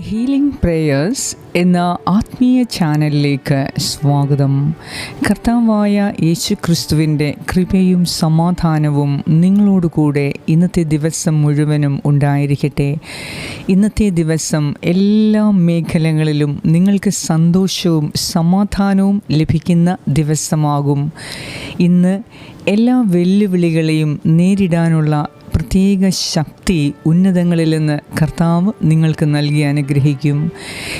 Healing prayers എന്ന ആത്മീയ ചാനലിലേക്ക് സ്വാഗതം. കർത്താവായ യേശു ക്രിസ്തുവിന്റെ കൃപയും സമാധാനവും നിങ്ങളോടുകൂടെ ഇന്നത്തെ ദിവസം മുഴുവനും ഉണ്ടായിരിക്കട്ടെ. ഇന്നത്തെ ദിവസം എല്ലാ മേഖലകളിലും നിങ്ങൾക്ക് സന്തോഷവും സമാധാനവും ലഭിക്കുന്ന ദിവസമാകും. ഇന്ന് എല്ലാ വെല്ലുവിളികളെയും നേരിടാനുള്ള പ്രത്യേക ശക്തി ഉന്നതങ്ങളിൽ നിന്ന് കർത്താവ് നിങ്ങൾക്ക് നൽകി അനുഗ്രഹിക്കും.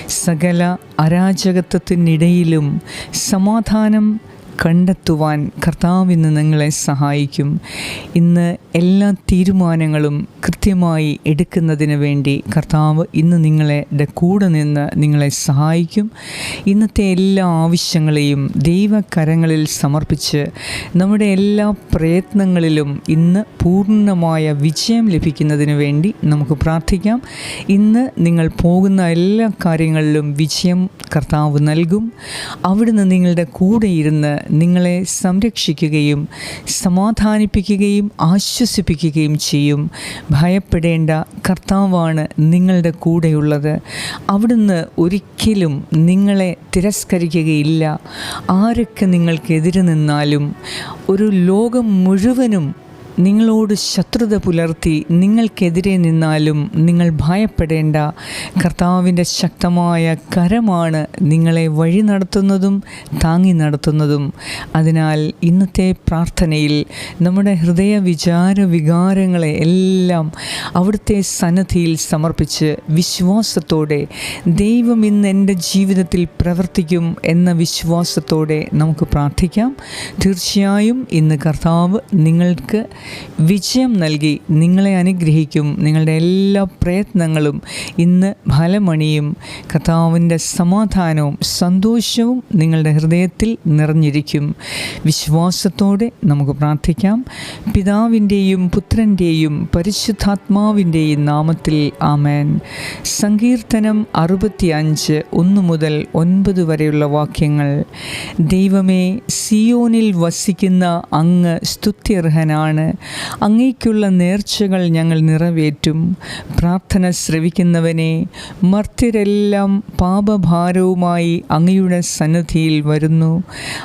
സകല അരാജകത്വത്തിനിടയിലും സമാധാനം കണ്ടെത്തുവാൻ കർത്താവ് ഇന്ന് നിങ്ങളെ സഹായിക്കും. ഇന്ന് എല്ലാ തീരുമാനങ്ങളും കൃത്യമായി എടുക്കുന്നതിന് വേണ്ടി കർത്താവ് ഇന്ന് നിങ്ങളുടെ കൂടെ നിന്ന് നിങ്ങളെ സഹായിക്കും. ഇന്നത്തെ എല്ലാ ആവശ്യങ്ങളെയും ദൈവകരങ്ങളിൽ സമർപ്പിച്ച് നമ്മുടെ എല്ലാ പ്രയത്നങ്ങളിലും ഇന്ന് പൂർണമായ വിജയം ലഭിക്കുന്നതിന് വേണ്ടി നമുക്ക് പ്രാർത്ഥിക്കാം. ഇന്ന് നിങ്ങൾ പോകുന്ന എല്ലാ കാര്യങ്ങളിലും വിജയം കർത്താവ് നൽകും. അവിടുന്ന് നിങ്ങളുടെ കൂടെ ഇരുന്ന് നിങ്ങളെ സംരക്ഷിക്കുകയും സമാധാനിപ്പിക്കുകയും ആശ്വസിപ്പിക്കുകയും ചെയ്യും. ഭയപ്പെടേണ്ട കർത്താവാണ് നിങ്ങളുടെ കൂടെയുള്ളത്. അവിടുന്ന് ഒരിക്കലും നിങ്ങളെ തിരസ്കരിക്കുകയില്ല. ആരൊക്കെ നിങ്ങൾക്കെതിരെ നിന്നാലും ഒരു ലോകം മുഴുവനും നിങ്ങളോട് ശത്രുത പുലർത്തി നിങ്ങൾക്കെതിരെ നിന്നാലും നിങ്ങൾ ഭയപ്പെടേണ്ട. കർത്താവിന്റെ ശക്തമായ കരമാണ് നിങ്ങളെ വഴി നടത്തുന്നതും താങ്ങി നടത്തുന്നതും. അതിനാൽ ഇന്നത്തെ പ്രാർത്ഥനയിൽ നമ്മുടെ ഹൃദയ വിചാര വികാരങ്ങളെ എല്ലാം അവിടുത്തെ സന്നദ്ധിയിൽ സമർപ്പിച്ച് വിശ്വാസത്തോടെ ദൈവം ഇന്ന് എന്റെ ജീവിതത്തിൽ പ്രവർത്തിക്കും എന്ന വിശ്വാസത്തോടെ നമുക്ക് പ്രാർത്ഥിക്കാം. തീർച്ചയായും ഇന്ന് കർത്താവ് നിങ്ങൾക്ക് വിജയം നൽകി നിങ്ങളെ അനുഗ്രഹിക്കും. നിങ്ങളുടെ എല്ലാ പ്രയത്നങ്ങളും ഇന്ന് ഫലമണിയും കർത്താവിന്റെ സമാധാനവും സന്തോഷവും നിങ്ങളുടെ ഹൃദയത്തിൽ നിറഞ്ഞിരിക്കും. വിശ്വാസത്തോടെ നമുക്ക് പ്രാർത്ഥിക്കാം. പിതാവിന്റെയും പുത്രന്റെയും പരിശുദ്ധാത്മാവിന്റെയും നാമത്തിൽ ആമേൻ. സങ്കീർത്തനം അറുപത്തി അഞ്ച് ഒന്ന് മുതൽ ഒൻപത് വരെയുള്ള വാക്യങ്ങൾ. ദൈവമേ സിയോനിൽ വസിക്കുന്ന അങ്ങ് സ്തുത്യർഹനാണ്. അങ്ങേക്കുള്ള നേർച്ചകൾ ഞങ്ങൾ നിറവേറ്റും. പ്രാർത്ഥന ശ്രവിക്കുന്നവനെ മർത്യരെല്ലാം പാപഭാരവുമായി അങ്ങയുടെ സന്നദ്ധിയിൽ വരുന്നു.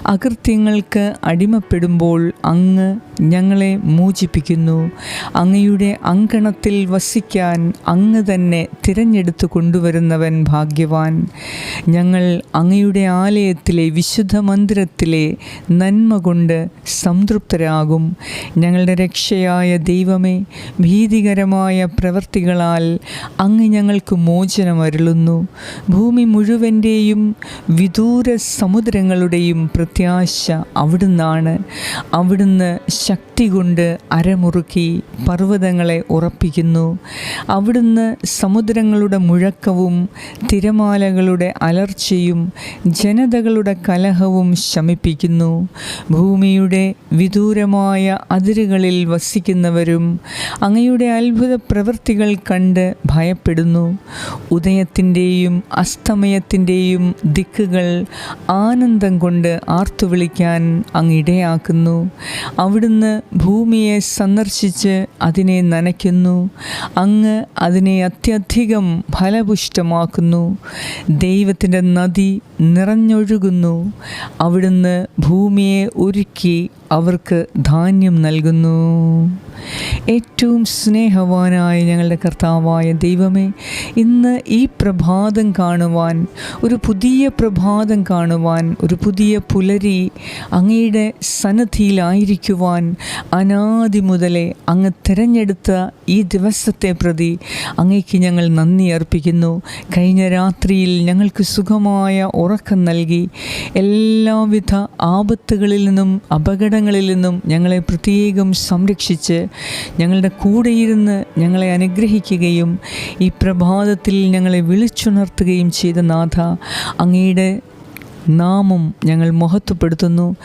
അകൃത്യങ്ങൾക്ക് അടിമപ്പെടുമ്പോൾ അങ്ങ് ഞങ്ങളെ മോചിപ്പിക്കുന്നു. അങ്ങയുടെ അങ്കണത്തിൽ വസിക്കാൻ അങ്ങ് തന്നെ തിരഞ്ഞെടുത്തു കൊണ്ടുവരുന്നവൻ ഭാഗ്യവാൻ. ഞങ്ങൾ അങ്ങയുടെ ആലയത്തിലെ വിശുദ്ധ മന്ദിരത്തിലെ നന്മ കൊണ്ട് സംതൃപ്തരാകും. ഞങ്ങളുടെ രക്ഷയായ ദൈവമേ ഭീതികരമായ പ്രവൃത്തികളാൽ അങ്ങ് ഞങ്ങൾക്ക് മോചനമരുളുന്നു ഭൂമി മുഴുവന്റെയും വിദൂര സമുദ്രങ്ങളുടെയും പ്രത്യാശ അവിടുന്നാണ്. അവിടുന്ന് ശക്തി കൊണ്ട് അരമുറുക്കി പർവതങ്ങളെ ഉറപ്പിക്കുന്നു. അവിടുന്ന് സമുദ്രങ്ങളുടെ മുഴക്കവും തിരമാലകളുടെ അലർച്ചയും ജനതകളുടെ കലഹവും ശമിപ്പിക്കുന്നു. ഭൂമിയുടെ വിദൂരമായ അതിരുകളിൽ വസിക്കുന്നവരും അങ്ങയുടെ അത്ഭുത പ്രവൃത്തികൾ കണ്ട് ഭയപ്പെടുന്നു. ഉദയത്തിന്റെയും അസ്തമയത്തിന്റെയും ദിക്കുകൾ ആനന്ദം കൊണ്ട് ആർത്തുവിളിക്കാൻ അങ്ങ് ഇടയാക്കുന്നു. അവിടുന്ന് ഭൂമിയെ സന്ദർശിച്ച് അതിനെ നനയ്ക്കുന്നു. അങ്ങ് അതിനെ അത്യധികം ഫലപുഷ്ടമാക്കുന്നു. ദൈവത്തിന്റെ നദി നിറഞ്ഞൊഴുകുന്നു. അവിടുന്ന് ഭൂമിയെ ഒരുക്കി അവർക്ക് ധാന്യം നൽകുന്നു. ഏറ്റവും സ്നേഹവാനായ ഞങ്ങളുടെ കർത്താവായ ദൈവമേ ഇന്ന് ഈ പ്രഭാതം കാണുവാൻ ഒരു പുതിയ പ്രഭാതം കാണുവാൻ ഒരു പുതിയ പുലരി അങ്ങയുടെ സന്നദ്ധിയിലായിരിക്കുവാൻ അനാദി മുതലേ അങ്ങ് തിരഞ്ഞെടുത്ത ഈ ദിവസത്തെ പ്രതി അങ്ങയ്ക്ക് ഞങ്ങൾ നന്ദി അർപ്പിക്കുന്നു. കഴിഞ്ഞ രാത്രിയിൽ ഞങ്ങൾക്ക് സുഖമായ ഉറക്കം നൽകി എല്ലാവിധ ആപത്തുകളിൽ നിന്നും അപകടങ്ങളിൽ നിന്നും ഞങ്ങളെ പ്രത്യേകം സംരക്ഷിച്ച് ഞങ്ങളുടെ കൂടെയിരുന്ന് ഞങ്ങളെ അനുഗ്രഹിക്കുകയും ഈ പ്രഭാതത്തിൽ ഞങ്ങളെ വിളിച്ചുണർത്തുകയും ചെയ്ത നാഥ അങ്ങയുടെ നാമം ഞങ്ങൾ മഹത്വപ്പെടുത്തുന്നു.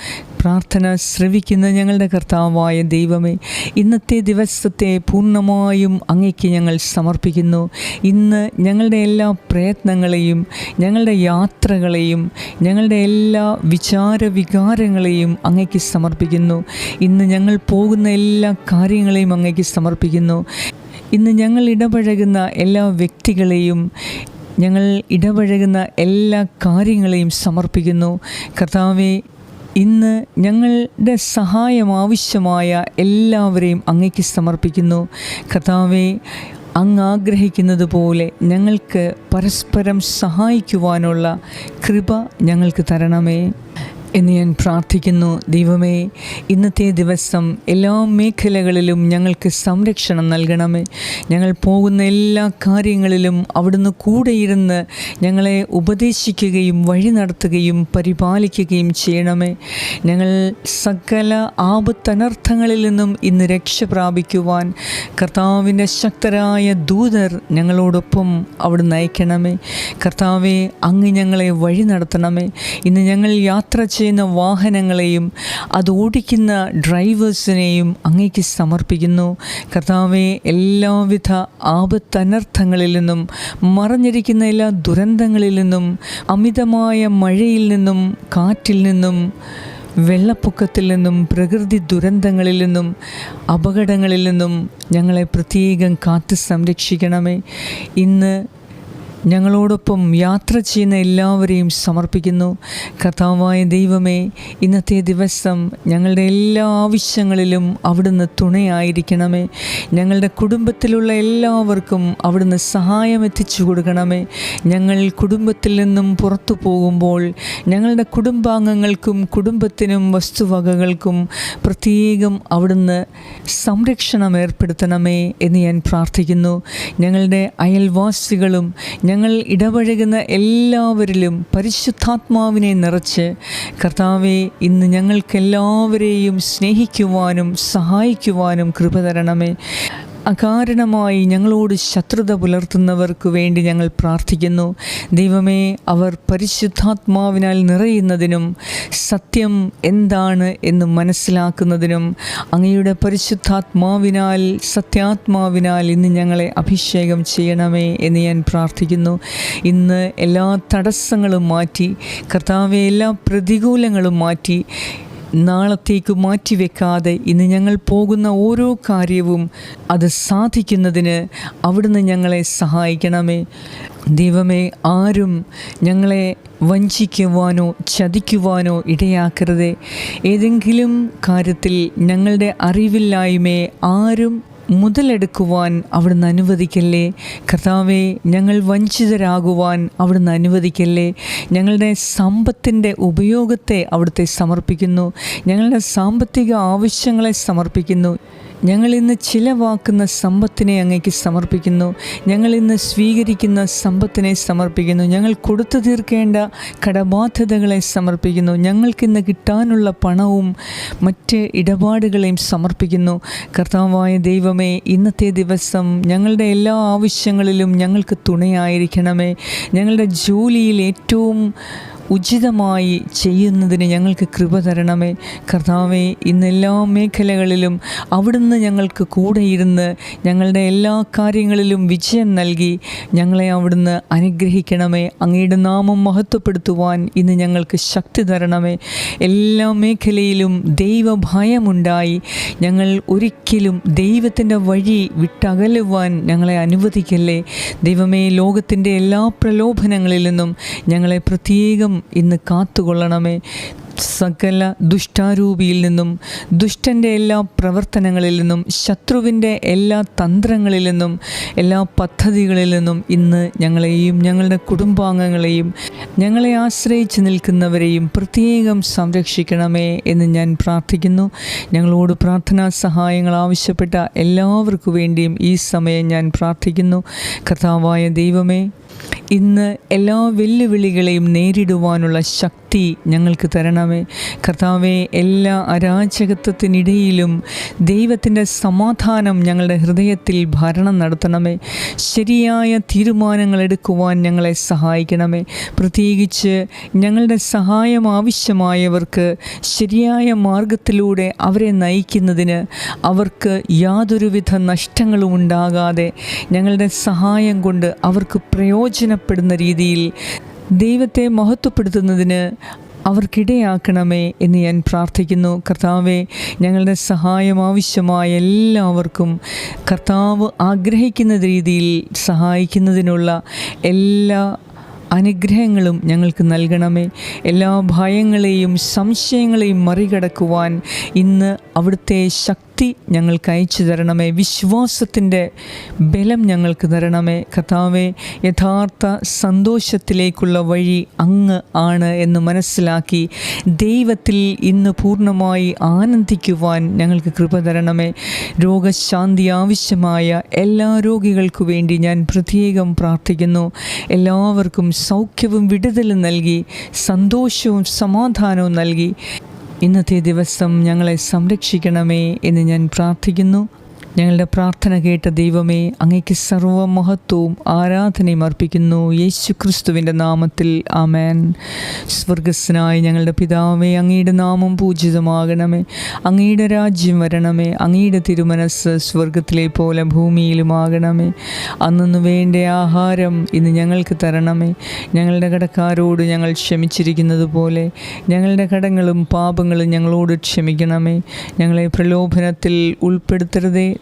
പ്രാർത്ഥന ശ്രവിക്കുന്ന ഞങ്ങളുടെ കർത്താവായ ദൈവമേ ഇന്നത്തെ ദിവസത്തെ പൂർണമായും അങ്ങയ്ക്ക് ഞങ്ങൾ സമർപ്പിക്കുന്നു. ഇന്ന് ഞങ്ങളുടെ എല്ലാ പ്രയത്നങ്ങളെയും ഞങ്ങളുടെ യാത്രകളെയും ഞങ്ങളുടെ എല്ലാ വിചാര വികാരങ്ങളെയും അങ്ങയ്ക്ക് സമർപ്പിക്കുന്നു. ഇന്ന് ഞങ്ങൾ പോകുന്ന എല്ലാ കാര്യങ്ങളെയും അങ്ങയ്ക്ക് സമർപ്പിക്കുന്നു. ഇന്ന് ഞങ്ങൾ ഇടപഴകുന്ന എല്ലാ വ്യക്തികളെയും ഞങ്ങൾ ഇടപഴകുന്ന എല്ലാ കാര്യങ്ങളെയും സമർപ്പിക്കുന്നു. കർത്താവെ ഇന്ന് ഞങ്ങളുടെ സഹായം ആവശ്യമായ എല്ലാവരെയും അങ്ങയ്ക്ക് സമർപ്പിക്കുന്നു. കഥാവെ അങ്ങ് ആഗ്രഹിക്കുന്നത് പോലെ ഞങ്ങൾക്ക് പരസ്പരം സഹായിക്കുവാനുള്ള കൃപ ഞങ്ങൾക്ക് തരണമേ. എന്ന് ഞാൻ പ്രാർത്ഥിക്കുന്നു. ദൈവമേ ഇന്നത്തെ ദിവസം എല്ലാ മേഖലകളിലും ഞങ്ങൾക്ക് സംരക്ഷണം നൽകണമേ. ഞങ്ങൾ പോകുന്ന എല്ലാ കാര്യങ്ങളിലും അവിടുന്ന് കൂടെയിരുന്ന് ഞങ്ങളെ ഉപദേശിക്കുകയും വഴി നടത്തുകയും പരിപാലിക്കുകയും ചെയ്യണമേ. ഞങ്ങൾ സകല ആപത്തനർത്ഥങ്ങളിൽ നിന്നും ഇന്ന് രക്ഷ പ്രാപിക്കുവാൻ കർത്താവിന്റെ ശക്തരായ ദൂതർ ഞങ്ങളോടൊപ്പം അവിടെ നയിക്കണമേ കർത്താവെ അങ്ങ് ഞങ്ങളെ വഴി നടത്തണമേ. ഇന്ന് ഞങ്ങൾ യാത്ര ചെയ്യുന്ന വാഹനങ്ങളെയും അത് ഓടിക്കുന്ന ഡ്രൈവേഴ്സിനെയും അങ്ങേക്ക് സമർപ്പിക്കുന്നു. കർത്താവെ എല്ലാവിധ ആപത്തനർത്ഥങ്ങളിൽ നിന്നും മറഞ്ഞിരിക്കുന്ന എല്ലാ ദുരന്തങ്ങളിൽ നിന്നും അമിതമായ മഴയിൽ നിന്നും കാറ്റിൽ നിന്നും വെള്ളപ്പൊക്കത്തിൽ നിന്നും പ്രകൃതി ദുരന്തങ്ങളിൽ നിന്നും അപകടങ്ങളിൽ നിന്നും ഞങ്ങളെ പ്രത്യേകം കാത്തു സംരക്ഷിക്കണമേ. ഇന്ന് ഞങ്ങളോടൊപ്പം യാത്ര ചെയ്യുന്ന എല്ലാവരെയും സമർപ്പിക്കുന്നു. കർത്താവായ ദൈവമേ ഇന്നത്തെ ദിവസം ഞങ്ങളുടെ എല്ലാ ആവശ്യങ്ങളിലും അവിടുന്ന് തുണയായിരിക്കണമേ. ഞങ്ങളുടെ കുടുംബത്തിലുള്ള എല്ലാവർക്കും അവിടുന്ന് സഹായം എത്തിച്ചു കൊടുക്കണമേ. ഞങ്ങൾ കുടുംബത്തിൽ നിന്നും പുറത്തു പോകുമ്പോൾ ഞങ്ങളുടെ കുടുംബാംഗങ്ങൾക്കും കുടുംബത്തിനും വസ്തുവകകൾക്കും പ്രത്യേകം അവിടുന്ന് സംരക്ഷണം ഏർപ്പെടുത്തണമേ എന്ന് ഞാൻ പ്രാർത്ഥിക്കുന്നു. ഞങ്ങളുടെ അയൽവാസികളും ഞങ്ങൾ ഇടപഴകുന്ന എല്ലാവരിലും പരിശുദ്ധാത്മാവിനെ നിറച്ച് കർത്താവെ ഇന്ന് ഞങ്ങൾക്കെല്ലാവരെയും സ്നേഹിക്കുവാനും സഹായിക്കുവാനും കൃപ തരണമേ. അകാരണമായി ഞങ്ങളോട് ശത്രുത പുലർത്തുന്നവർക്ക് വേണ്ടി ഞങ്ങൾ പ്രാർത്ഥിക്കുന്നു. ദൈവമേ അവർ പരിശുദ്ധാത്മാവിനാൽ നിറയുന്നതിനും സത്യം എന്താണ് എന്ന് മനസ്സിലാക്കുന്നതിനും അങ്ങയുടെ പരിശുദ്ധാത്മാവിനാൽ സത്യാത്മാവിനാൽ ഇന്ന് ഞങ്ങളെ അഭിഷേകം ചെയ്യണമേ എന്ന് ഞാൻ പ്രാർത്ഥിക്കുന്നു. ഇന്ന് എല്ലാ തടസ്സങ്ങളും മാറ്റി കർത്താവെ എല്ലാ പ്രതികൂലങ്ങളും മാറ്റി നാളത്തേക്ക് മാറ്റിവെക്കാതെ ഇന്ന് ഞങ്ങൾ പോകുന്ന ഓരോ കാര്യവും അത് സാധിക്കുന്നതിന് അവിടുന്ന് ഞങ്ങളെ സഹായിക്കണമേ. ദൈവമേ ആരും ഞങ്ങളെ വഞ്ചിക്കുവാനോ ചതിക്കുവാനോ ഇടയാക്കരുതേ. ഏതെങ്കിലും കാര്യത്തിൽ ഞങ്ങളുടെ അറിവില്ലായ്മയെ ആരും മുതലെടുക്കുവാൻ അവിടുന്ന് അനുവദിക്കല്ലേ? കർത്താവെ ഞങ്ങൾ വഞ്ചിതരാകുവാൻ അവിടുന്ന് അനുവദിക്കല്ലേ? ഞങ്ങളുടെ സമ്പത്തിന്റെ ഉപയോഗത്തെ അവിടുത്തെ സമർപ്പിക്കുന്നു. ഞങ്ങളുടെ സാമ്പത്തിക ആവശ്യങ്ങളെ സമർപ്പിക്കുന്നു. ഞങ്ങൾ ഇന്ന് ചിലവാക്കുന്ന സമ്പത്തിനെ അങ്ങേക്ക് സമർപ്പിക്കുന്നു. ഞങ്ങൾ ഇന്ന് സ്വീകരിക്കുന്ന സമ്പത്തിനെ സമർപ്പിക്കുന്നു. ഞങ്ങൾ കൊടുത്തു തീർക്കേണ്ട കടബാധ്യതകളെ സമർപ്പിക്കുന്നു. ഞങ്ങൾക്കിന്ന് കിട്ടാനുള്ള പണവും മറ്റ് ഇടപാടുകളെയും സമർപ്പിക്കുന്നു. കർത്താവായ ദൈവമേ ഇന്നത്തെ ദിവസം ഞങ്ങളുടെ എല്ലാ ആവശ്യങ്ങളിലും ഞങ്ങൾക്ക് തുണയായിരിക്കണമേ. ഞങ്ങളുടെ ജോലിയിൽ ഏറ്റവും ഉചിതമായി ചെയ്യുന്നതിന് ഞങ്ങൾക്ക് കൃപ തരണമേ. കർത്താവെ ഇന്ന് എല്ലാ മേഖലകളിലും അവിടുന്ന് ഞങ്ങൾക്ക് കൂടെ ഇരുന്ന് ഞങ്ങളുടെ എല്ലാ കാര്യങ്ങളിലും വിജയം നൽകി ഞങ്ങളെ അവിടുന്ന് അനുഗ്രഹിക്കണമേ. അങ്ങയുടെ നാമം മഹത്വപ്പെടുത്തുവാൻ ഇന്ന് ഞങ്ങൾക്ക് ശക്തി തരണമേ. എല്ലാ മേഖലയിലും ദൈവഭയമുണ്ടായി ഞങ്ങൾ ഒരിക്കലും ദൈവത്തിന്റെ വഴി വിട്ടകലുവാൻ ഞങ്ങളെ അനുവദിക്കല്ലേ. ദൈവമേ ലോകത്തിന്റെ എല്ലാ പ്രലോഭനങ്ങളിൽ നിന്നും ഞങ്ങളെ പ്രത്യേകം ഇന്ന് കാത്തുകൊള്ളണമേ സകല ദുഷ്ടാരൂപിയിൽ നിന്നും ദുഷ്ടന്റെ എല്ലാ പ്രവർത്തനങ്ങളിൽ നിന്നും ശത്രുവിന്റെ എല്ലാ തന്ത്രങ്ങളിൽ നിന്നും എല്ലാ പദ്ധതികളിൽ നിന്നും ഇന്ന് ഞങ്ങളെയും ഞങ്ങളുടെ കുടുംബാംഗങ്ങളെയും ഞങ്ങളെ ആശ്രയിച്ച് നിൽക്കുന്നവരെയും പ്രത്യേകം സംരക്ഷിക്കണമേ എന്ന് ഞാൻ പ്രാർത്ഥിക്കുന്നു. ഞങ്ങളോട് പ്രാർത്ഥനാ സഹായങ്ങൾ ആവശ്യപ്പെട്ട എല്ലാവർക്കു വേണ്ടിയും ഈ സമയം ഞാൻ പ്രാർത്ഥിക്കുന്നു. കഥാവായ ദൈവമേ ഇന്ന് എല്ലാ വെല്ലുവിളികളെയും നേരിടുവാനുള്ള ശക്തി ഞങ്ങൾക്ക് തരണമേ. കർത്താവെ എല്ലാ അരാജകത്വത്തിനിടയിലും ദൈവത്തിന്റെ സമാധാനം ഞങ്ങളുടെ ഹൃദയത്തിൽ ഭരണം നടത്തണമേ. ശരിയായ തീരുമാനങ്ങൾ എടുക്കുവാൻ ഞങ്ങളെ സഹായിക്കണമേ. പ്രത്യേകിച്ച് ഞങ്ങളുടെ സഹായം ആവശ്യമായവർക്ക് ശരിയായ മാർഗത്തിലൂടെ അവരെ നയിക്കുന്നതിന് അവർക്ക് യാതൊരുവിധ നഷ്ടങ്ങളും ഉണ്ടാകാതെ ഞങ്ങളുടെ സഹായം കൊണ്ട് അവർക്ക് പ്രയോജനപ്പെടുന്ന രീതിയിൽ ദൈവത്തെ മഹത്വപ്പെടുത്തുന്നതിന് അവർക്കിടയാക്കണമേ എന്ന് ഞാൻ പ്രാർത്ഥിക്കുന്നു. കർത്താവെ ഞങ്ങളുടെ സഹായം ആവശ്യമായ എല്ലാവർക്കും കർത്താവ് ആഗ്രഹിക്കുന്ന രീതിയിൽ സഹായിക്കുന്നതിനുള്ള എല്ലാ അനുഗ്രഹങ്ങളും ഞങ്ങൾക്ക് നൽകണമേ. എല്ലാ ഭയങ്ങളെയും സംശയങ്ങളെയും മറികടക്കുവാൻ ഇന്ന് അവിടുത്തെ ശക്തി ഞങ്ങൾക്ക് അയച്ചു തരണമേ. വിശ്വാസത്തിന്റെ ബലം ഞങ്ങൾക്ക് തരണമേ. കഥാവേ യഥാർത്ഥ സന്തോഷത്തിലേക്കുള്ള വഴി അങ്ങ് ആണ് എന്ന് മനസ്സിലാക്കി ദൈവത്തിൽ ഇന്ന് പൂർണമായി ആനന്ദിക്കുവാൻ ഞങ്ങൾക്ക് കൃപ തരണമേ. രോഗശാന്തി ആവശ്യമായ എല്ലാ രോഗികൾക്കു വേണ്ടി ഞാൻ പ്രത്യേകം പ്രാർത്ഥിക്കുന്നു. എല്ലാവർക്കും സൗഖ്യവും വിടുതലും നൽകി സന്തോഷവും സമാധാനവും നൽകി. ഇന്നത്തെ ദിവസം ഞങ്ങളെ സംരക്ഷിക്കണമേ എന്ന് ഞാൻ പ്രാർത്ഥിക്കുന്നു. ഞങ്ങളുടെ പ്രാർത്ഥന കേട്ട ദൈവമേ അങ്ങയ്ക്ക് സർവ മഹത്വവും ആരാധനയും അർപ്പിക്കുന്നു. യേശു ക്രിസ്തുവിന്റെ നാമത്തിൽ ആമേൻ. സ്വർഗസ്സനായ ഞങ്ങളുടെ പിതാവേ അങ്ങയുടെ നാമം പൂജിതമാകണമേ. അങ്ങയുടെ രാജ്യം വരണമേ. അങ്ങയുടെ തിരുമനസ് സ്വർഗത്തിലെ പോലെ ഭൂമിയിലുമാകണമേ. അന്നു വേണ്ട ആഹാരം ഇന്ന് ഞങ്ങൾക്ക് തരണമേ. ഞങ്ങളുടെ കടക്കാരോട് ഞങ്ങൾ ക്ഷമിച്ചിരിക്കുന്നത് പോലെ ഞങ്ങളുടെ കടങ്ങളും പാപങ്ങളും ഞങ്ങളോട് ക്ഷമിക്കണമേ. ഞങ്ങളെ പ്രലോഭനത്തിൽ ഉൾപ്പെടുത്തരുതേ.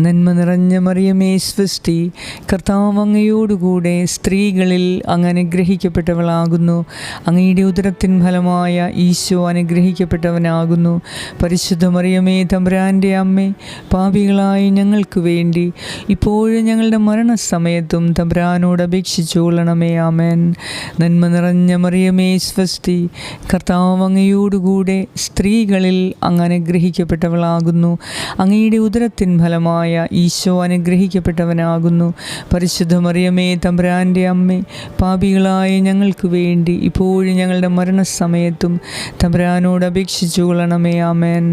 നന്മ നിറഞ്ഞ മറിയമേ സ്വസ്തി കർത്താവ് അങ്ങയോടുകൂടെ സ്ത്രീകളിൽ അങ്ങ് അനുഗ്രഹിക്കപ്പെട്ടവളാകുന്നു. അങ്ങയുടെ ഉദരത്തിൻ ഫലമായ ഈശോ അനുഗ്രഹിക്കപ്പെട്ടവനാകുന്നു. പരിശുദ്ധ മറിയമേ തമ്പുരാന്റെ അമ്മേ പാപികളായി ഞങ്ങൾക്ക് വേണ്ടി ഇപ്പോഴും ഞങ്ങളുടെ മരണസമയത്തും തമ്പുരാനോട് അപേക്ഷിച്ചുകൊള്ളണമേ ആമേൻ. നന്മ നിറഞ്ഞ മറിയമേ സ്വസ്തി കർത്താവ് അങ്ങയോടുകൂടെ സ്ത്രീകളിൽ അങ്ങ് അനുഗ്രഹിക്കപ്പെട്ടവളാകുന്നു. അങ്ങയുടെ ഉദരത്തിൻ ഫലമായ ഈശോ അനുഗ്രഹിക്കപ്പെട്ടവനാകുന്നു. പരിശുദ്ധ മറിയമേ തമ്പുരാന്റെ അമ്മേ പാപികളായ ഞങ്ങൾക്ക് വേണ്ടി ഇപ്പോഴും ഞങ്ങളുടെ മരണസമയത്തും തമ്പുരാനോട് അപേക്ഷിച്ചു കൊള്ളണമേ ആമേൻ.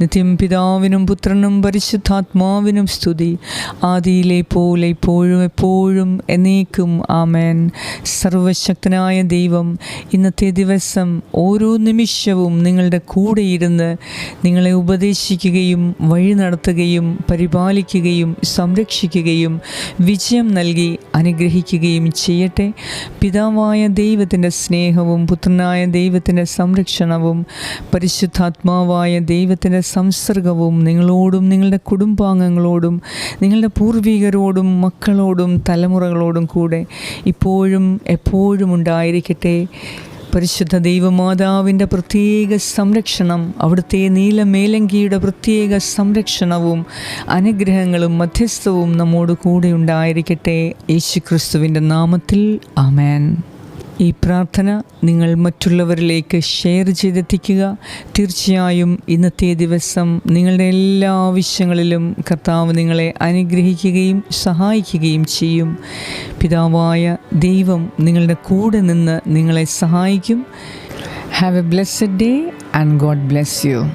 നിത്യം പിതാവിനും പുത്രനും പരിശുദ്ധാത്മാവിനും സ്തുതി. ആദിയിലെ പോലെ ഇപ്പോഴും എപ്പോഴും എന്നേക്കും ആമേൻ. സർവശക്തനായ ദൈവം ഇന്നത്തെ ദിവസം ഓരോ നിമിഷവും നിങ്ങളുടെ കൂടെയിരുന്ന് നിങ്ങളെ ഉപദേശിക്കുകയും വഴി നടത്തുകയും പരിപാലിക്കുകയും സംരക്ഷിക്കുകയും വിജയം നൽകി അനുഗ്രഹിക്കുകയും ചെയ്യട്ടെ. പിതാവായ ദൈവത്തിന്റെ സ്നേഹവും പുത്രനായ ദൈവത്തിന്റെ സംരക്ഷണവും പരിശുദ്ധാത്മാവായ ദൈവത്തിന്റെ സംസർഗവും നിങ്ങളോടും നിങ്ങളുടെ കുടുംബാംഗങ്ങളോടും നിങ്ങളുടെ പൂർവികരോടും മക്കളോടും തലമുറകളോടും കൂടെ ഇപ്പോഴും എപ്പോഴും ഉണ്ടായിരിക്കട്ടെ. പരിശുദ്ധ ദൈവമാതാവിന്റെ പ്രത്യേക സംരക്ഷണം അവിടുത്തെ നീലമേലങ്കിയുടെ പ്രത്യേക സംരക്ഷണവും അനുഗ്രഹങ്ങളും മധ്യസ്ഥവും നമ്മോട് കൂടെ ഉണ്ടായിരിക്കട്ടെ. യേശു ക്രിസ്തുവിന്റെ നാമത്തിൽ ആമേൻ. ഈ പ്രാർത്ഥന നിങ്ങൾ മറ്റുള്ളവരിലേക്ക് ഷെയർ ചെയ്തെത്തിക്കുക. തീർച്ചയായും ഇന്നത്തെ ദിവസം നിങ്ങളുടെ എല്ലാ ആവശ്യങ്ങളിലും കർത്താവ് നിങ്ങളെ അനുഗ്രഹിക്കുകയും സഹായിക്കുകയും ചെയ്യും. പിതാവായ ദൈവം നിങ്ങളുടെ കൂടെ നിന്ന് നിങ്ങളെ സഹായിക്കും. Have a blessed day and God bless you